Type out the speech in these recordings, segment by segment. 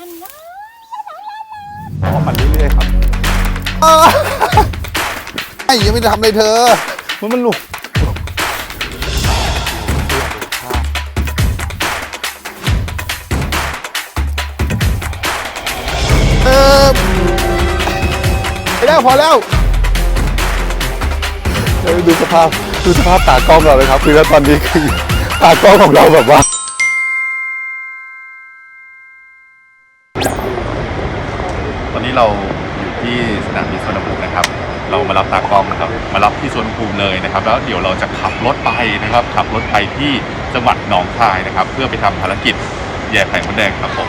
นั่นนะออกมาเรื่อยๆครับไอ้ยังไม่ได้ทำอะไรเธอ มันมันหลุกเออไม่ได้พอแล้วเดี๋ยวดูสภาพดูสภาพตากล้องเราเลยครับ คือแล้วตอนนี้คือตากล้องของเราแบบว่า นี้เราอยู่ที่สนามบินสุวรรณภูมินะครับ เรามารับตากล้องนะครับ มารับที่สวนภูมิเลยนะครับ แล้วเดี๋ยวเราจะขับรถไปนะครับ ขับรถไปที่จังหวัดหนองคายนะครับ เพื่อไปทำภารกิจแย่ไข่มดแดงครับผม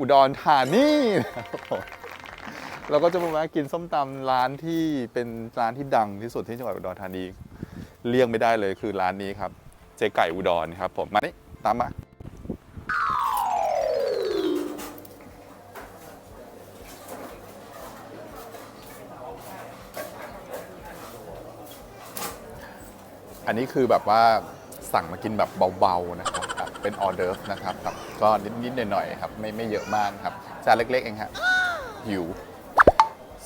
อุดรธานีนะครับผมเราก็จะมาแวะกินส้มตำร้านที่เป็นร้านที่ดังที่สุดที่จังหวัดอุดรธานีเลี่ยงไม่ได้เลยคือร้านนี้ครับ เจ๊ไก่อุดรครับผมมานี่ตามมาอันนี้คือแบบว่าสั่งมากินแบบเบาๆนะครับ เป็นออเดิร์นะครับครับ ก็นิดๆหน่อยๆครับไม่ไม่เยอะมากครับจานเล็กๆเองฮะหิว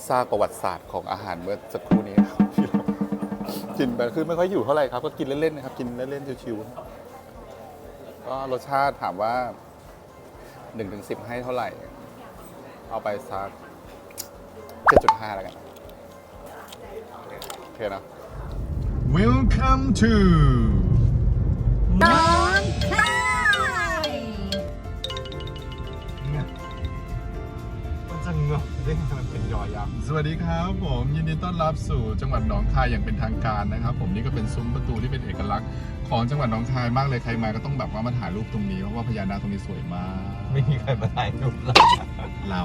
ทราบประวัติศาสตร์ของอาหารเมื่อสักครู่นี้ครับกินไปคือไม่ค่อยอยู่เท่าไหร่ครับ ก็กินเล่นๆนะครับกินเล่นๆชิวๆก็รสชาติถามว่า1นถึงสิบให้เท่าไหร่ เอาไปสัก7.5แล้วกันโอเคนะ Welcome to เงาเด้งมันเป็นยอยักษ์สวัสดีครับผมยินดีต้อนรับสู่จังหวัดหนองคายอย่างเป็นทางการนะครับ ผมนี่ก็เป็นซุ้มประตูที่เป็นเอกลักษณ์ของจังหวัดหนองคายมากเลยใครมาก็ต้องแบบว่ามาถ่ายรูปตรงนี้เพราะว่าพญานาคตรงนี้สวยมากไม่มีใครมาถ่ายรูปเราเรา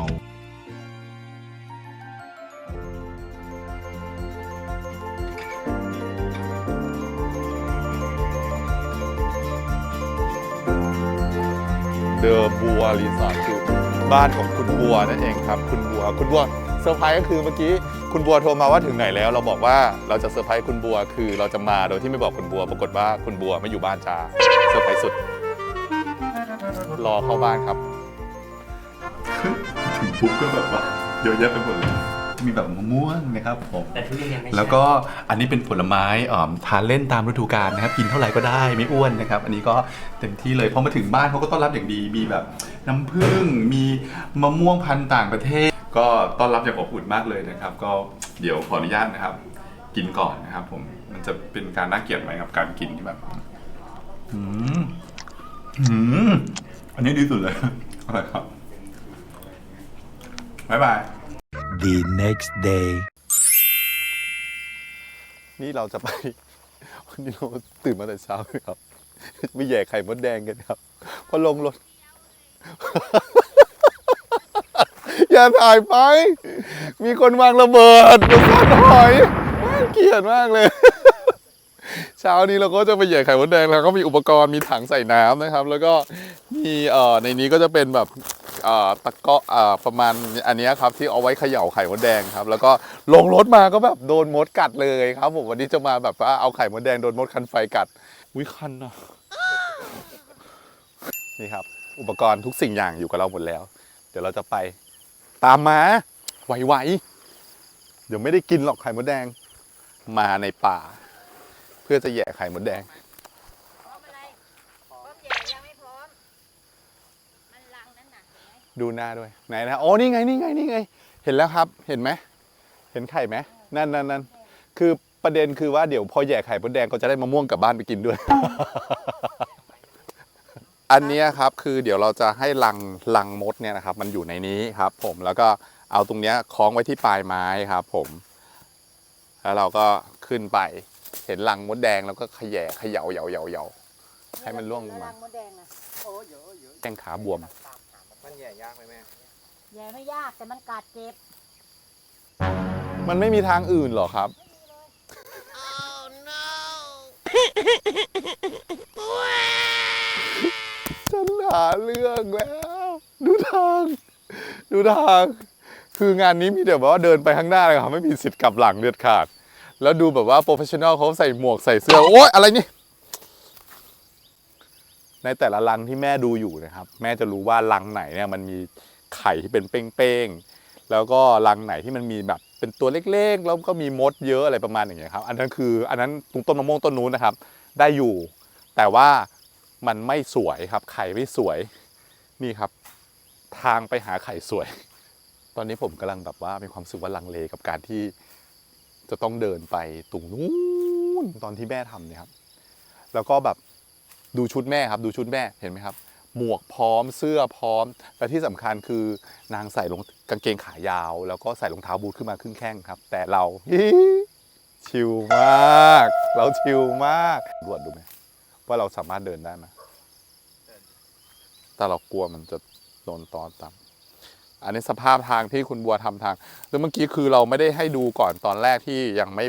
เดอบัวรีสอร์ทคือ บ้านของคุณบัวนั่นเองครับ คุณบัวคุณบัวเซอร์ไพรส์ก็คือเมื่อกี้คุณบัวโทรมาว่าถึงไหนแล้ว เราบอกว่าเราจะเซอร์ไพรส์คุณบัวคือเราจะมาโดยที่ไม่บอกคุณบัว ปรากฏว่าคุณบัวไม่อยู่บ้านจ้าเซอร์ไพรส์สุด รอเข้าบ้านครับถึงปุ๊บก็แบบว่าเยอะแยะไปหมดเลยมีแบบมะม่วงนะครับผมแต่ทุเรียนยังไม่ใช่แล้วก็อันนี้เป็นผลไม้อ่อทานเล่นตามฤดูกาลนะครับ กินเท่าไหร่ก็ได้ไม่อ้วนนะครับ อันนี้ก็เต็มที่เลยพอมาถึงบ้านเขาก็ต้อนรับอย่างดีมีแบบ น้ำผึ้งมีมะม่วงพันธุ์ต่างประเทศ ก็ต้อนรับอย่างอบอุ่นมากเลยนะครับ ก็เดี๋ยวขออนุญาตนะครับ กินก่อนนะครับ ผมมันจะเป็นการน่าเกลียดไหมกับการกินที่แบบอืมอืมอันนี้ดีสุดเลยอร่อยครับบ๊ายบาย the next day. นี่เราจะไป วันนี้เราตื่นมาแต่เช้าเลยครับ ไม่แย่ไข่มดแดงกันครับ พอลงรถ อย่าถ่ายไป มีคนวางระเบิดบนซ่อนหอยเกลียดมากเลย เช้านี้เราก็จะไปแย่ไข่มดแดงแล้วก็มีอุปกรณ์มีถังใส่น้ำนะครับ แล้วก็มีเอ่อในนี้ก็จะเป็นแบบเอ่อตะกาะเอ่อประมาณอันนี้ครับที่เอาไว้เขย่าไข่มดแดงครับ แล้วก็ลงรถมาก็แบบโดนมดกัดเลยครับผมวันนี้จะมาแบบว่าเอาไข่มดแดงโดนมดคันไฟกัดวิคันนะนี่ครับ อุปกรณ์ทุกสิ่งอย่างอยู่กับเราหมดแล้ว เดี๋ยวเราจะไปตามมาไวๆเดี๋ยวไม่ได้กินหรอกไข่มดแดง มาในป่า เพื่อจะแย่ไข่มดแดงดูหน้าด้วยไหนนะโอ้นี่ไงนี่ไงนี่ไง เห็นแล้วครับเห็นไหมเห็นไข่ไหมนั่นนั่นนั่นคือประเด็นคือว่าเดี๋ยวพอแย่ไข่มดแดงก็จะได้มะม่วงกลับบ้านไปกินด้วย อันเนี้ยครับคือเดี๋ยวเราจะให้ลังลังมดเนี่ยนะครับ มันอยู่ในนี้ครับ ผมแล้วก็เอาตรงเนี้ยคล้องไว้ที่ปลายไม้ครับ ผม แล้วเราก็ขึ้นไป เห็นลังมดแดงแล้วก็ขยแยขย่าเหยาเหยาเหยาให้มันร่วงลงมาลังมดแดงนะแข้งขาบวม มันแย่ยากไหมแม่ แย่ไม่ยากแต่มันกัดเจ็บ มันไม่มีทางอื่นหรอครับ คหาเรื่องแล้ว ดูทาง ดูทาง คืองานนี้มีแต่แบบว่าเดินไปข้างหน้าเลยครับไม่มีสิทธิ์กลับหลังเด็ดขาด แล้วดูแบบว่าโปรเฟชชั่นอลเขาใส่หมวกใส่เสื้อ โอ๊ยอะไรนี่ ในแต่ละรังที่แม่ดูอยู่นะครับ แม่จะรู้ว่ารังไหนเนี่ยมันมีไข่ที่เป็นเป้งๆ แล้วก็รังไหนที่มันมีแบบเป็นตัวเล็กๆ แล้วก็มีมดเยอะอะไรประมาณอย่างเงี้ยครับ อันนั้นคืออันนั้นตรงต้นมะม่วงต้นนู้นนะครับ ได้อยู่ แต่ว่า มันไม่สวยครับ ไข่ไม่สวยนี่ครับ ทางไปหาไข่สวย ตอนนี้ผมกำลังแบบว่ามีความสึกว่าลังเลกับการที่จะต้องเดินไปตรงนู้นตอนที่แม่ทำเนี่ยครับ แล้วก็แบบดูชุดแม่ครับ ดูชุดแม่เห็นไหมครับ หมวกพร้อมเสื้อพร้อมและที่สำคัญคือนางใส่รองกางเกงขายาว แล้วก็ใส่รองเท้าบูทขึ้นมาครึ่งแข้งครับ แต่เราชิลมาก เราชิลมากรวดดูไหม ว่าเราสามารถเดินได้ไหมแต่เรากลัวมันจะโดนตอนตามอันนี้สภาพทางที่คุณบัวทำทางแล้วเมื่อกี้คือเราไม่ได้ให้ดูก่อนตอนแรกที่ยังไม่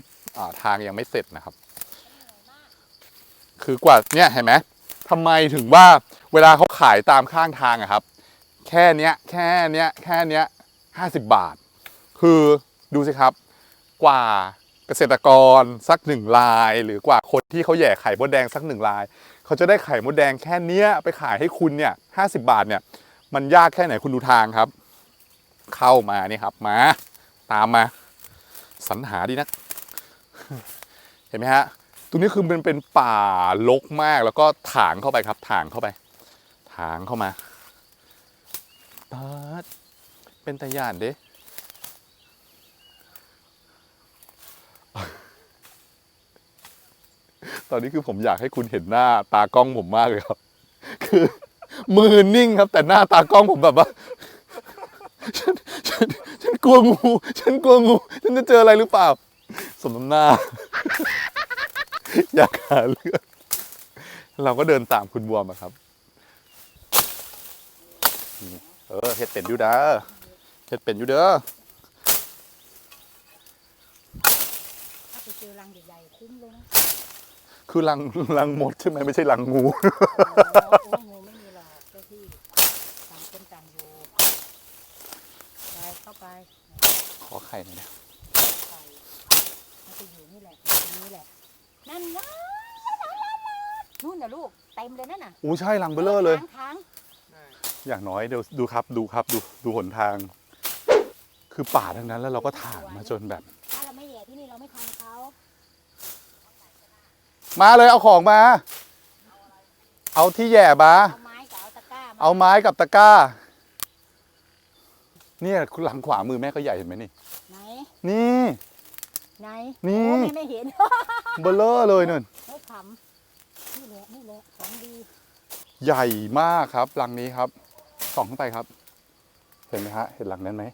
ทางยังไม่เสร็จนะครับ คือกว่าเนี่ยเห็นไหมทำไมถึงว่าเวลาเขาขายตามข้างทางอะครับ แค่เนี้ย แค่เนี้ย แค่เนี้ยห้าสิบบาท คือดูสิครับ กว่า เกษตรกรสักหนึ่งลาย หรือกว่าคนที่เขาแหย่ไข่มดแดงสักหนึ่งลาย เขาจะได้ไข่มดแดงแค่เนี้ยไปขายให้คุณเนี่ยห้าสิบาทเนี่ยมันยากแค่ไหนคุณดูทางครับ เข้ามานี่ครับมาตามมาสรรหาดีนักเห็นไหมฮะตรงนี้คือมันเป็นป่ารกมากแล้วก็ถางเข้าไปครับ ถางเข้าไป ถางเข้ามาเปิดเป็นตะยานเด้ ตอนนี้คือผมอยากให้คุณเห็นหน้าตากล้องผมมากเลยครับ คือมือนิ่งครับ แต่หน้าตากล้องผมแบบว่าฉันฉันฉันกลัวงู ฉันกลัวงู ฉันจะเจออะไรหรือเปล่า สมน้ำหน้า อยากหาเรื่องเราก็เดินตามคุณบัวมาครับนี่เออเฮ็ดเป็นอยู่เด้อเฮ็ดเป็นอยู่เด้อถ้าไปเจอรังใหญ่ๆคุ้มเลยนะ คือลังลังมดใช่ไหมไม่ใช่ลังงูโอ้โหงูไม่มีหรอกเจ้าที่ต่างคนต่างอยู่ไปเข้าไปขอไข่หน่อยนะไข่มันจะอยู่นี่แหละอยู่นี่แหละนั่นนะนู่นน่ะลูกเต็มเลยนั่นน่ะอู้ใช่ลังเบลเลอร์เลยทางทางอย่างน้อยเดี๋ยวดูครับดูครับดูดูหนทาง คือป่าทั้งนั้นแล้วเราก็ถางมาจนแบบ ถ้าเราไม่แย่ที่นี่เราไม่ทำเขา มาเลยเอาของมา เอาที่แหย่มา เอาไม้กับเอาตะกร้ามาเอาไม้กับตะกร้า เนี่ยหลังขวามือแม่ก็ใหญ่เห็นไหมนี่ ไหนนี่ ไหนนี่ โอ้แม่ไม่เห็น เบลเลอร์เลยนั่นไม่ขำนี่แหละนี่แหละของดีใหญ่มากครับหลังนี้ครับส่องขึ้นไปครับ เห็นไหมฮะ เห็นหลังนั้นไหม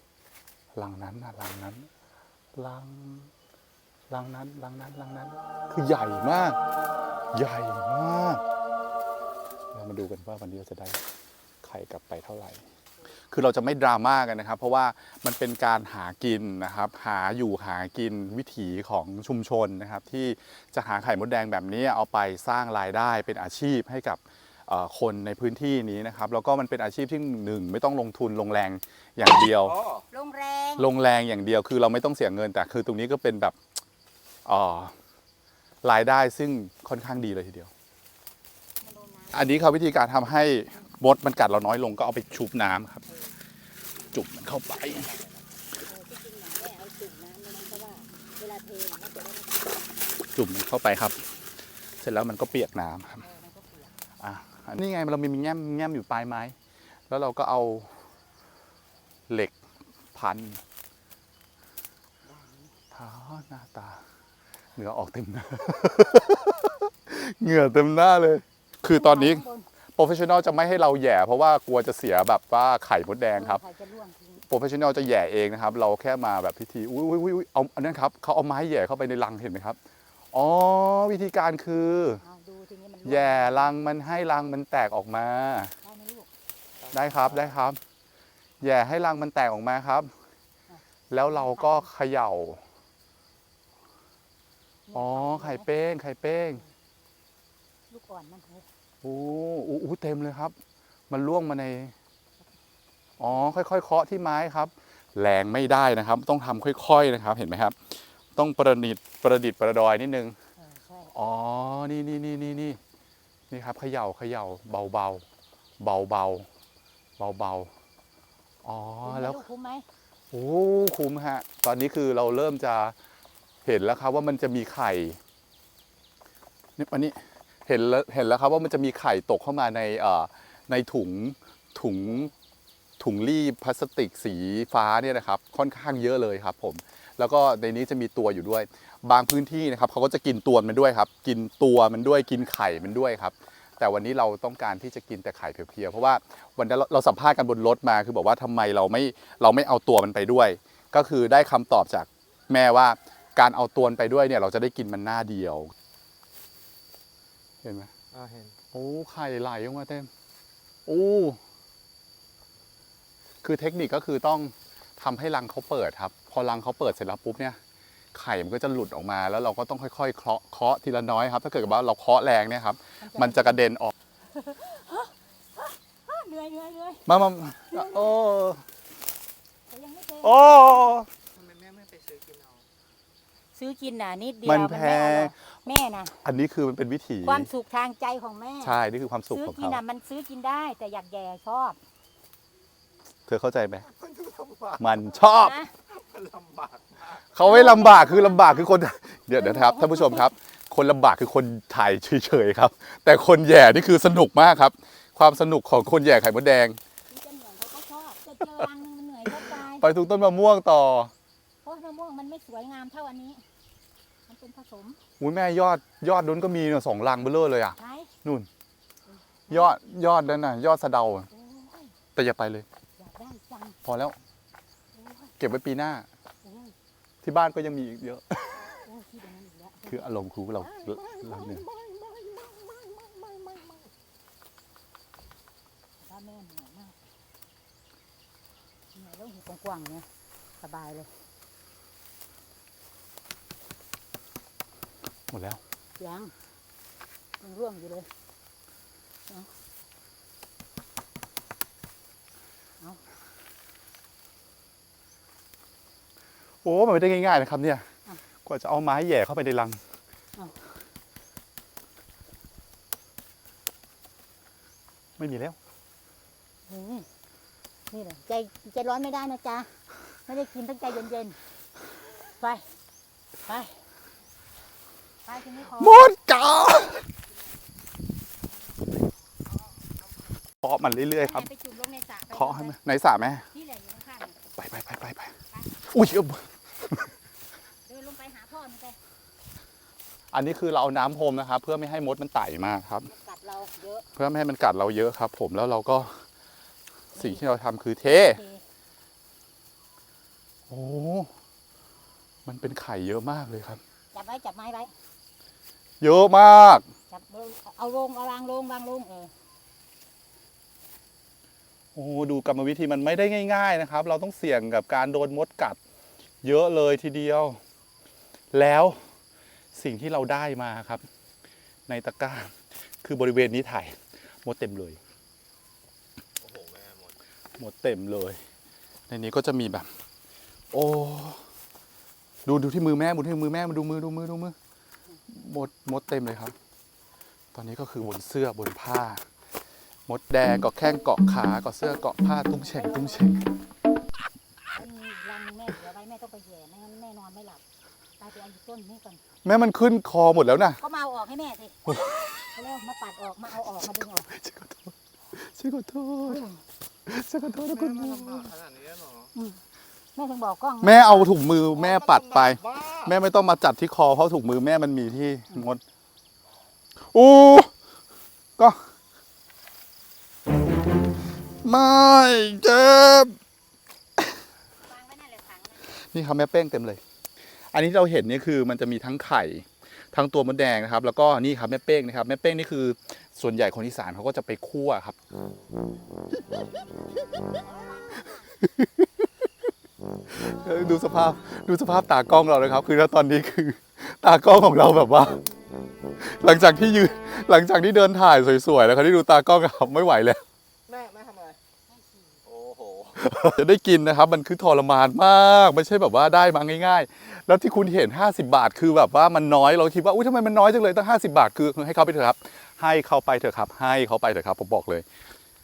หลังนั้นนะหลังนั้นหลังห ลังนั้นหลังนั้นหลังนั้น คือใหญ่มาก ใหญ่มาก เรามาดูกันว่าวันนี้เราจะได้ไข่กลับไปเท่าไหร่ คือเราจะไม่ดราม่ากันนะครับ เพราะว่ามันเป็นการหากินนะครับ หาอยู่หากินวิถีของชุมชนนะครับ ที่จะหาไข่มดแดงแบบนี้เอาไปสร้างรายได้เป็นอาชีพให้กับเอ่อคนในพื้นที่นี้นะครับแล้วก็มันเป็นอาชีพที่หนึ่งไม่ต้องลงทุนลงแรงอย่างเดียวโรงแรงลงแรงอย่างเดียวคือเราไม่ต้องเสียเงินแต่คือตรงนี้ก็เป็นแบบเอ่อ รายได้ซึ่งค่อนข้างดีเลยทีเดียว อันนี้เขาวิธีการทำให้มดมันกัดเราน้อยลงก็เอาไปชุบน้ำครับ จุบมันเข้าไปจุ่มเพราะว่าเวลาเทน่ะมันเข้าไปครับ เสร็จแล้วมันก็เปียกน้ำครับเออมันก็เปียกอะนี่ไงเรามีแง้มแง้มอยู่ปลายไม้ แล้วเราก็เอาเหล็กพันท้าหน้าตา เหงื่อออกเต็มหน้า เหงื่อเต็มหน้าเลย คือตอนนี้ข้างบโปรเฟชชั่นอลจะไม่ให้เราแหย่ เพราะว่ากลัวจะเสียแบบว่าไข่มดแดงครับใครจะล่วงทิ้งโปรเฟชชั่นอลจะแหย่เองนะครับ เราแค่มาแบบพิธีอุ้ยอุ้ยอุ้ยเอาอันนั้นครับเขาเอาไม้แหย่เข้าไปในรังเห็นไหมครับ อ๋อ วิธีการคือ เอาดูทีนี้มันแหย่รังมันให้รังมันแตกออกมา ได้ไหมลูกได้ครับได้ครับแหย่ให้รังมันแตกออกมาครับ แล้วเราก็เขย่า อ๋อ ไข่เป้ง ไข่เป้ง ลูกอ่อนมันเถอะโอ้โอ้โอ้เต็มเลยครับ มันล่วงมาใน อ๋อ ค่อยๆ เคาะที่ไม้ครับ แรงไม่ได้นะครับ ต้องทำค่อย ๆ นะครับ เห็นไหมครับ ต้องประดิษฐ์ประดิษฐ์ประดอยนิดนึงเออใช่อ๋อ นี่นี่นี่นี่นี่นี่ครับ เขย่าเขย่าเบาเบาเบาเบาเบาเบาๆอ๋อคุ้มไหมแล้วลูกคุ้มไหมโอ้คุ้มฮะ ตอนนี้คือเราเริ่มจะ เห็นแล้วครับว่ามันจะมีไข่นี่อันนี้เห็นแล้วเห็นแล้วครับว่ามันจะมีไข่ตกเข้ามาในในถุงถุงถุงรีบพลาสติกสีฟ้าเนี่ยนะครับ ค่อนข้างเยอะเลยครับผมแล้วก็ในนี้จะมีตัวอยู่ด้วย บางพื้นที่นะครับเขาก็จะกินตัวมันด้วยครับ กินตัวมันด้วยกินไข่มันด้วยครับ แต่วันนี้เราต้องการที่จะกินแต่ไข่เพียวๆเพราะว่าวันนั้นเราเราสัมภาษณ์กันบนรถมาคือบอกว่าทำไมเราไม่เราไม่เอาตัวมันไปด้วย ก็คือได้คำตอบจากแม่ว่า การเอาตัวมันไปด้วยเนี่ย เราจะได้กินมันหน้าเดียว เห็นไหมอ่าเห็นโอ้ไข่ไหลออกมาเต็มโอ้คือเทคนิคก็คือต้องทำให้รังเขาเปิดครับ พอรังเขาเปิดเสร็จแล้วปุ๊บเนี่ย ไข่มันก็จะหลุดออกมา แล้วเราก็ต้องค่อยๆเคาะเคาะทีละน้อยครับ ถ้าเกิดว่าเราเคาะแรงเนี่ยครับ มันจะกระเด็นออกเหนื่อยเหนื่อยเหนื่อยมามาโอ้แต่ยังไม่เคยโอ้ ทำไมแม่ไม่ไปซื้อกินเอา ซื้อกินน่ะนิดเดียวมันไแพเอางหรอกแม่น่ะ อันนี้คือมันเป็นวิถีความสุขทางใจของแม่ ใช่นี่คือความสุขซื้อของกินเขาน่ะมันซื้อกินได้แต่อยากแย่ชอบเธอเข้าใจไหมมันดูลำบากมันชอบ นะ มันลำบากมากเขาไม่ลำบากคือลำบากคือคน เดี๋ยวเดี๋ยวนะครับท่านผู้ชมครับ คนลำบากคือคนถ่ายเฉยๆครับ แต่คนแย่นี่คือสนุกมากครับ ความสนุกของคนแย่ไข่มดแดง ที่จะเหนื่อยเขาก็ชอบจะเจอรังนึงมันเหนื่อยก็ตายไปทุกต้นมะม่วงต่อ เพราะมะม่วงมันไม่สวยงามเท่าอันนี้มันเป็นผ สมอุ้ยแม่ยอดยอดนู้นก็มีเนี่ยสองลังเบลเลอร์เลยอะ ใช่นู่น ยอดยอดนั่นน่ะ ยอดสะเดาอะโอ้ยแต่อย่าไปเลย อยากได้จังพอแล้วโอ้ยเก็บไว้ปีหน้า โอ้ยที่บ้านก็ยังมีอีกเยอะ โอ้ยที่ตรงนั้นอีกแล้วคืออารมณ์ครูเราเราเนี่ยถ้าแม่เหนื่อยมากเหนื่อยแล้วหูกว้างๆเนี่ยสบายเลย หมดแล้วยังยังร่วงอยู่เลยโอ้มันไม่ได้ง่ายๆนะครับเนี่ย กว่าจะเอาไม้แหย่เข้าไปในรังไม่มีแล้วนี่นี่เลยใจใจร้อนไม่ได้นะจ๊ะ ไม่ได้กินตั้งใจเย็นๆ ไป ไปไปทีนี้พอห มดกาเคาะมันเรื่อยๆครับไปจุ่มลงในสระไปเคาะให้มันในสระไหมนี่แหละอยู่ข้างๆเนี่ยไปไปไปไปไปอุ้ยเอ้าเดินลงไปหาพ่อมันไปอันนี้คือเราเอาน้ำพรมนะครับ เพื่อไม่ให้มดมันไต่มาครับกัดเราเยอะเพื่อไม่ให้มันกัดเราเยอะครับ ผมแล้วเราก็สิ่งที่เราทำคือเทโอเคโอ้ มันเป็นไข่เยอะมากเลยครับ จับไว้ จับไม้ไว้ เยอะมาก จับลงเอาลงเอาวางลงวางลงเออโอ้ดูกรรมวิธีมันไม่ได้ง่าย ๆนะครับ เราต้องเสี่ยงกับการโดนมดกัด เยอะเลยทีเดียว แล้วสิ่งที่เราได้มาครับ ในตะกร้าคือบริเวณนี้ถ่ายมดเต็มเลยโอ้โหแม่หมดหมดเต็มเลย ในนี้ก็จะมีแบบ โอ้ ดูดูที่มือแม่ดูที่มือแม่มาดูมือดูมือดูมือห มดหมดเต็มเลยครับ ตอนนี้ก็คือบนเสื้อบนผ้า มดแดงเกาะแข้งเกาะขาเกาะเสื้อเกาะผ้าตุ้งเฉ่งตุ้งเฉ่งมันมีรังแม่เหลือไว้แม่ต้องไปแย่ไม่งั้นแม่นอนไม่หลับตายไปเอาอยู่ต้นนี้ก่อนแม่มันขึ้นคอหมดแล้วนะก็มาเอาออกให้แม่สิเอาเร็วมาปัดออกมาเอาออกมาดึงออกฉันขอโทษฉันขอโทษฉันขอโทษนะคุณแม่แม่มันลำบากขนาดนี้เหรอ แม่ถึงบอกกล้องแม่เอาถุงมือแม่ปัดไปบ้าแม่ไม่ต้องมาจัดที่คอเพราะถุงมือแม่มันมีที่มดอู้ก็ไม่เจ็บวางไว้นั่นแหละถังนะนี่ครับแม่เป้งเต็มเลย อันนี้ที่เราเห็นเนี่ยคือมันจะมีทั้งไข่ทั้งตัวมดแดงนะครับ แล้วก็นี่ครับแม่เป้งนะครับแม่เป้งนี่คือส่วนใหญ่คนอีสานเขาก็จะไปคั่วครับเออ ดูสภาพดูสภาพตากล้องเราเลยครับ คือตอนนี้คือ ตากล้องของเราแบบว่า หลังจากที่ยืนหลังจากที่เดินถ่ายสวยๆแล้วเขาได้ดูตากล้องครับไม่ไหวแล้วแม่จะได้กินนะครับมันคือทรมานมาก ไม่ใช่แบบว่าได้มาง่าย ๆ แล้วที่คุณเห็น 50 บาทคือแบบว่ามันน้อยเราคิดว่าอุ้ยทำไมมันน้อยจังเลยตั้ง50 บาทคือให้เขาไปเถอะครับ ให้เขาไปเถอะครับ ให้เขาไปเถอะครับผมบอกเลย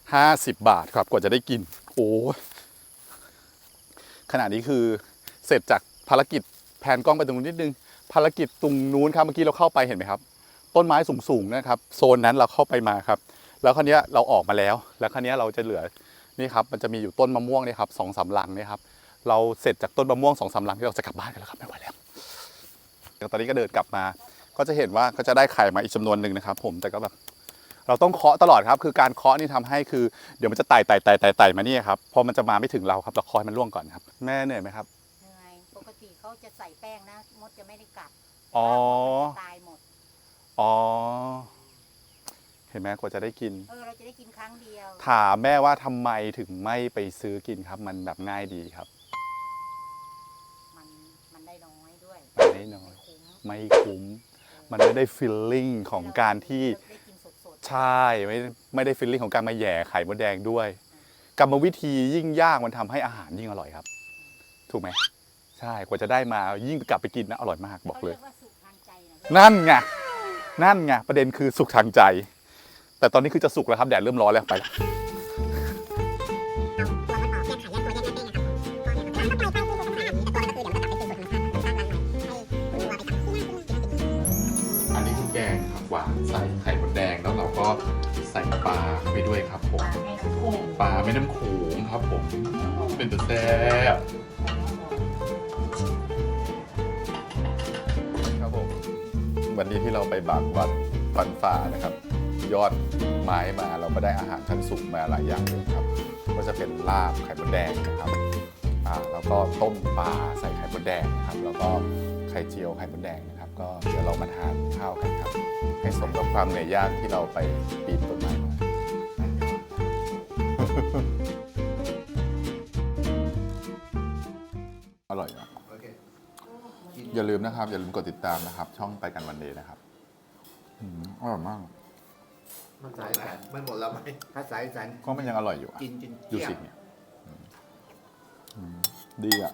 50 บาทครับกว่าจะได้กิน โอ้ย ขณะนี้คือเสร็จจากภารกิจแผนกล้องไปตรงนู้นนิดนึง ภารกิจตรงนู้นครับเมื่อกี้เราเข้าไปเห็นไหมครับ ต้นไม้สูงๆนะครับ โซนนั้นเราเข้าไปมาครับ แล้วคราวนี้เราออกมาแล้ว แล้วคราวนี้เราจะเหลือนี่ครับมันจะมีอยู่ต้นมะม่วงเนี่ยครับสองสามลังเนี่ยครับเราเสร็จจากต้นมะม่วงสองสามลังที่เราจะกลับบ้านกันแล้วครับไม่ไหวแล้วเดี๋ยวตอนนี้ก็เดินกลับมา ก็จะเห็นว่าก็จะได้ไข่มาอีกจำนวนหนึ่งนะครับ ผมแต่ก็แบบ เราต้องเคาะตลอดครับ คือการเคาะนี่ทำให้คือ เดี๋ยวมันจะไต่ไต่ไต่ไต่ไต่มานี่ครับ พอมันจะมาไม่ถึงเราครับเราคอยมันล่วงก่อนครับ แม่เหนื่อยไหมครับ เหนื่อย ปกติเขาจะใส่แป้งนะ มดจะไม่ได้กัดอ๋อตายหมด อ๋อ เห็นไหมกว่าจะได้กิน เออ เราจะได้กินครั้งเดียว ถามแม่ว่าทำไมถึงไม่ไปซื้อกินครับ มันแบบง่ายดีครับ มันมันได้น้อยด้วยมันได้น้อยไม่คุ้มไม่คุ้ม มันไม่ได้ฟีลลิ่งของการที่ได้กินสดๆ ใช่ไม่ไม่ได้ฟีลลิ่งของการมาแหย่ไข่มดแดงด้วย กรรมวิธียิ่งยากมันทำให้อาหารยิ่งอร่อยครับ ถูกไหมใช่กว่าจะได้มายิ่งกลับไปกินนะอร่อยมากบอกเขาเลเรียยกว่าสุขทางใจนะนั่นไงนั่นไงประเด็นคือสุขทางใจ แต่ตอนนี้คือจะสุกแล้วครับแดดเริ่มร้อนแล้วไปแล้ว ด้วยครับผมปลาแม่น้ำโขงครับผม เป็นตัวแซ่บครับผม วันนี้ที่เราไปบากวัดฟันฝ่านะครับ ยอดไม้มาเราก็ได้อาหารชั้นสูงมาหลายอย่างเลยครับ ก็จะเป็นลาบไข่มดแดงนะครับอ่าแล้วก็ต้มปลาใส่ไข่มดแดงนะครับ แล้วก็ไข่เจียวไข่มดแดงนะครับ ก็เดี๋ยวเรามาทานข้าวกันครับ ให้สมกับความเหนื่อยยากที่เราไปปีนต้นไม้มา อร่อยนะอย่าลืมนะครับ อย่าลืมกดติดตามนะครับ ช่องไปกันวันเดย์นะครับอืมอร่อยมาก มันสายสันมันหมดแล้วไหมถ้าสายสันก็มันยังอร่อยอยู่อะกินจนดูเกลี้ยสิงเนี่ยอืมอืมดีอะ